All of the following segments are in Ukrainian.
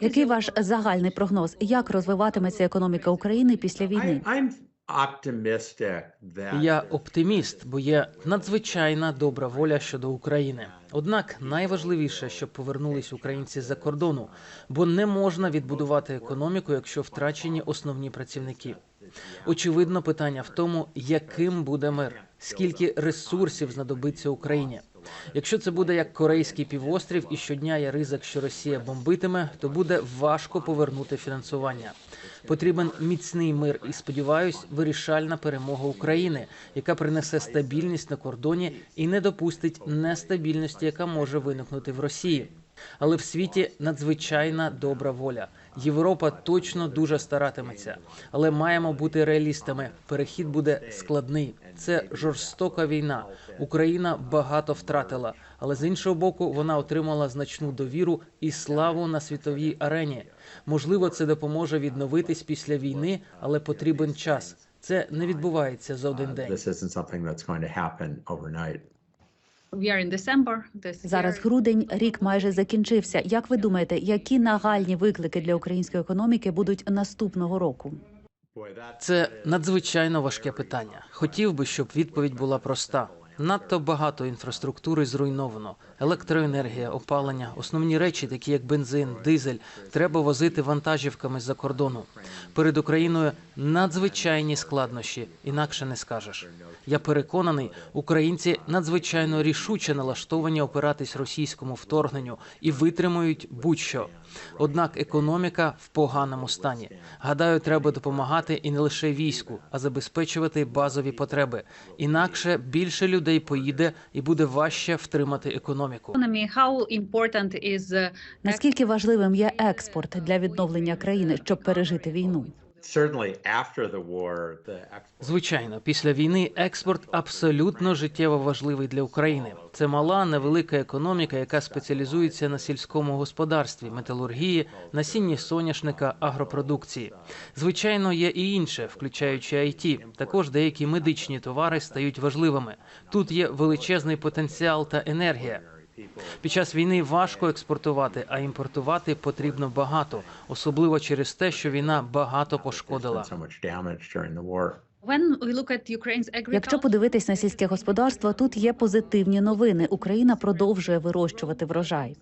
Який ваш загальний прогноз? Як розвиватиметься економіка України після війни? Я оптиміст, бо є надзвичайна добра воля щодо України. Однак найважливіше, щоб повернулись українці за кордону, бо не можна відбудувати економіку, якщо втрачені основні працівники. Очевидно, питання в тому, яким буде мир, скільки ресурсів знадобиться Україні. Якщо це буде як корейський півострів, і щодня є ризик, що Росія бомбитиме, то буде важко повернути фінансування. Потрібен міцний мир і сподіваюсь, вирішальна перемога України, яка принесе стабільність на кордоні і не допустить нестабільності, яка може виникнути в Росії. Але в світі надзвичайна добра воля. Європа точно дуже старатиметься, але маємо бути реалістами. Перехід буде складний. Це жорстока війна. Україна багато втратила, але з іншого боку, вона отримала значну довіру і славу на світовій арені. Можливо, це допоможе відновитись після війни, але потрібен час. Це не відбувається за один день. Зараз грудень, рік майже закінчився. Як ви думаєте, які нагальні виклики для української економіки будуть наступного року? Це надзвичайно важке питання. Хотів би, щоб відповідь була проста. Надто багато інфраструктури зруйновано: електроенергія, опалення, основні речі, такі як бензин, дизель, треба возити вантажівками з-за кордону. Перед Україною надзвичайні складнощі, інакше не скажеш. Я переконаний, українці надзвичайно рішуче налаштовані опиратись російському вторгненню і витримують будь-що. Однак економіка в поганому стані. Гадаю, треба допомагати і не лише війську, а забезпечувати базові потреби. Інакше більше людей поїде і буде важче втримати економіку. Наскільки важливим є експорт для відновлення країни, щоб пережити війну? Звичайно, після війни експорт абсолютно життєво важливий для України. Це мала невелика економіка, яка спеціалізується на сільському господарстві, металургії, насінні соняшника, агропродукції. Звичайно, є і інше, включаючи IT. Також деякі медичні товари стають важливими. Тут є величезний потенціал та енергія. Під час війни важко експортувати, а імпортувати потрібно багато, особливо через те, що війна багато пошкодила. Якщо подивитись на сільське господарство, тут є позитивні новини. Україна продовжує вирощувати врожай.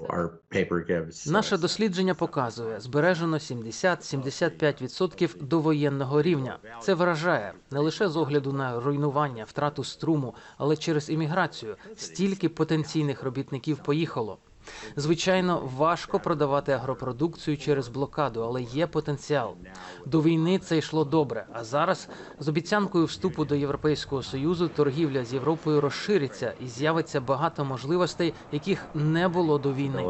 Наше дослідження показує, збережено 70-75% довоєнного рівня. Це вражає не лише з огляду на руйнування, втрату струму, але через імміграцію. Стільки потенційних робітників поїхало. Звичайно, важко продавати агропродукцію через блокаду, але є потенціал. До війни це йшло добре. А зараз з обіцянкою вступу до Європейського союзу торгівля з Європою розшириться і з'явиться багато можливостей, яких не було до війни.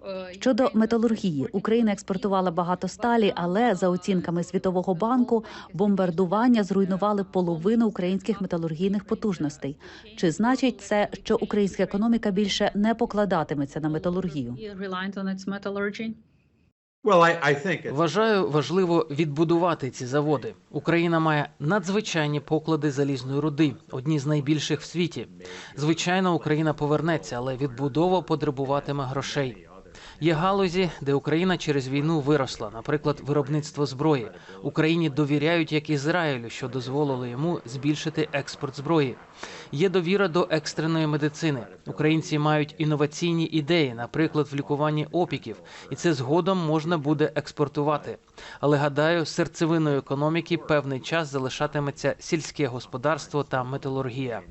Uh, Щодо металургії, Україна експортувала багато сталі, але за оцінками Світового банку бомбардування зруйнували половину українських металургійних потужностей. Чи значить це, що українська економіка більше не покладатиметься на металургію? Вважаю важливо відбудувати ці заводи. Україна має надзвичайні поклади залізної руди, одні з найбільших в світі. Звичайно, Україна повернеться, але відбудова потребуватиме грошей. Є галузі, де Україна через війну виросла, наприклад, виробництво зброї. Україні довіряють як Ізраїлю, що дозволило йому збільшити експорт зброї. Є довіра до екстреної медицини. Українці мають інноваційні ідеї, наприклад, в лікуванні опіків, і це згодом можна буде експортувати. Але гадаю, серцевиною економіки певний час залишатиметься сільське господарство та металургія.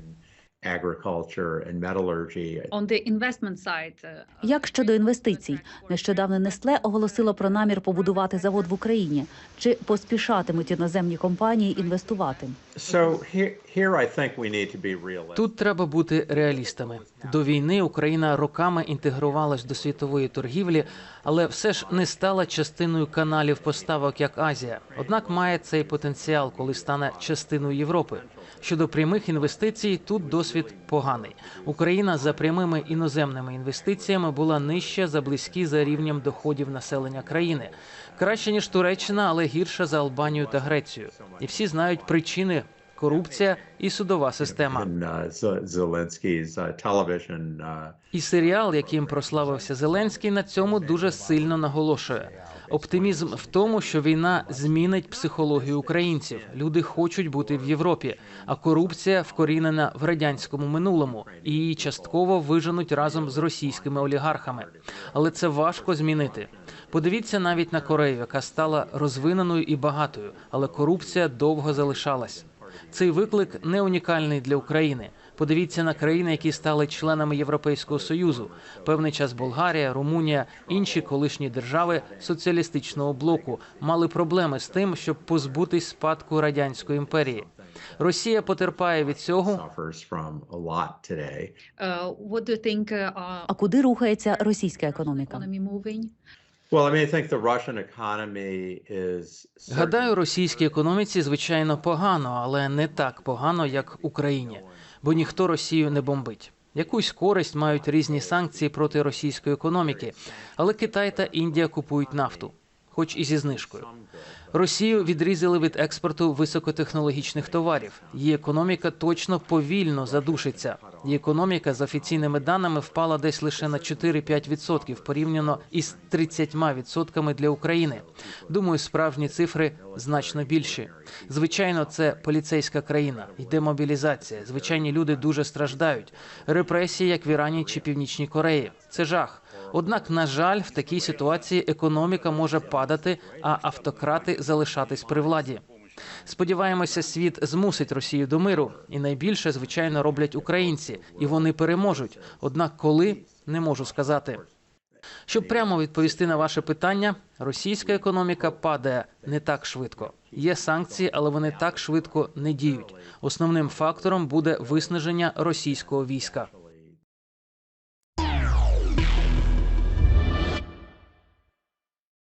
On the investment side, uh, Як щодо інвестицій, нещодавно Нестле оголосило про намір побудувати завод в Україні. Чи поспішатимуть іноземні компанії інвестувати? Тут треба бути реалістами. До війни Україна роками інтегрувалась до світової торгівлі, але все ж не стала частиною каналів поставок як Азія. Однак має цей потенціал, коли стане частиною Європи. Щодо прямих інвестицій, тут досвід поганий. Україна за прямими іноземними інвестиціями була нижча за близькі за рівнем доходів населення країни. Краще ніж Туреччина, але гірша за Албанію та Грецію. І всі знають причини корупція і судова система. uh, uh, uh, І серіал, яким прославився Зеленський, на цьому дуже сильно наголошує. Оптимізм в тому, що війна змінить психологію українців. Люди хочуть бути в Європі, а корупція вкорінена в радянському минулому і її частково виженуть разом з російськими олігархами. Але це важко змінити. Подивіться навіть на Корею, яка стала розвиненою і багатою, але корупція довго залишалась. Цей виклик не унікальний для України. Подивіться на країни, які стали членами Європейського союзу. Певний час Болгарія, Румунія, інші колишні держави соціалістичного блоку мали проблеми з тим, щоб позбутись спадку радянської імперії. Росія потерпає від цього. Uh, uh, А куди рухається російська економіка? Гадаю, російській економіці звичайно погано, але не так погано, як Україні, бо ніхто Росію не бомбить. Якусь користь мають різні санкції проти російської економіки, але Китай та Індія купують нафту, хоч і зі знижкою. Росію відрізали від експорту високотехнологічних товарів. Її економіка точно повільно задушиться. Її економіка за офіційними даними впала десь лише на 4-5% порівняно із 30% для України. Думаю, справжні цифри значно більші. Звичайно, це поліцейська країна. Йде мобілізація. Звичайні люди дуже страждають. Репресії, як в Ірані чи Північній Кореї. Це жах. Однак, на жаль, в такій ситуації економіка може падати, а автократи залишатись при владі. Сподіваємося, світ змусить Росію до миру, і найбільше, звичайно, роблять українці, і вони переможуть. Однак, коли не можу сказати. Щоб прямо відповісти на ваше питання, російська економіка падає не так швидко. Є санкції, але вони так швидко не діють. Основним фактором буде виснаження російського війська.